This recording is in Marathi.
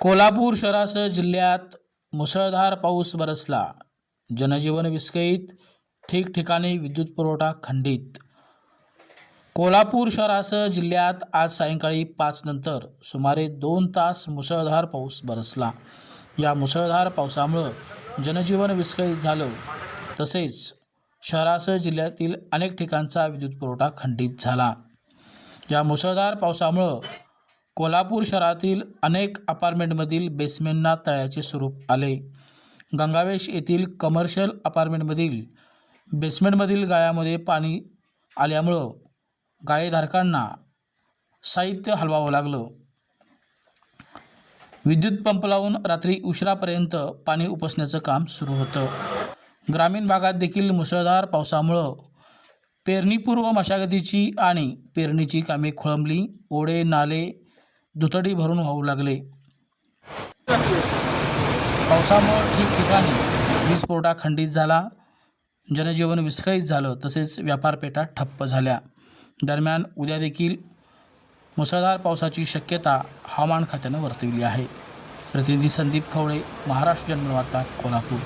कोल्हापूर शहरासह जिल्ह्यात मुसळधार पाऊस बरसला. जनजीवन विस्कळीत ठिकठिकाणी विद्युत पुरवठा खंडित. कोल्हापूर शहरासह जिल्ह्यात आज सायंकाळी पाच नंतर सुमारे दोन तास मुसळधार पाऊस बरसला. या मुसळधार पावसामुळं जनजीवन विस्कळीत झालं. तसेच शहरासह जिल्ह्यातील अनेक ठिकाणचा विद्युत पुरवठा खंडित झाला. या मुसळधार पावसामुळं कोल्हापूर शहरातील अनेक अपार्टमेंटमधील बेसमेंटना तळ्याचे स्वरूप आले. गंगावेश येथील कमर्शियल अपार्टमेंटमधील बेसमेंटमधील गाळ्यामध्ये पाणी आल्यामुळं गाळेधारकांना साहित्य हलवावं लागलं. विद्युत पंप लावून रात्री उशिरापर्यंत पाणी उपसण्याचं काम सुरू होतं. ग्रामीण भागात देखील मुसळधार पावसामुळं पेरणीपूर्व मशागतीची आणि पेरणीची कामे खोळंबली. ओढे नाले दुथडी भरून वाहू लागले. पावसामुळं ठिकठिकाणी वीज पुरवठा खंडित झाला. जनजीवन विस्कळीत झालं तसेच व्यापारपेठा ठप्प झाल्या. दरम्यान उद्या देखील मुसळधार पावसाची शक्यता हवामान खात्यानं वर्तविली आहे. प्रतिनिधी संदीप खवळे महाराष्ट्र जन्मवार्ता कोल्हापूर.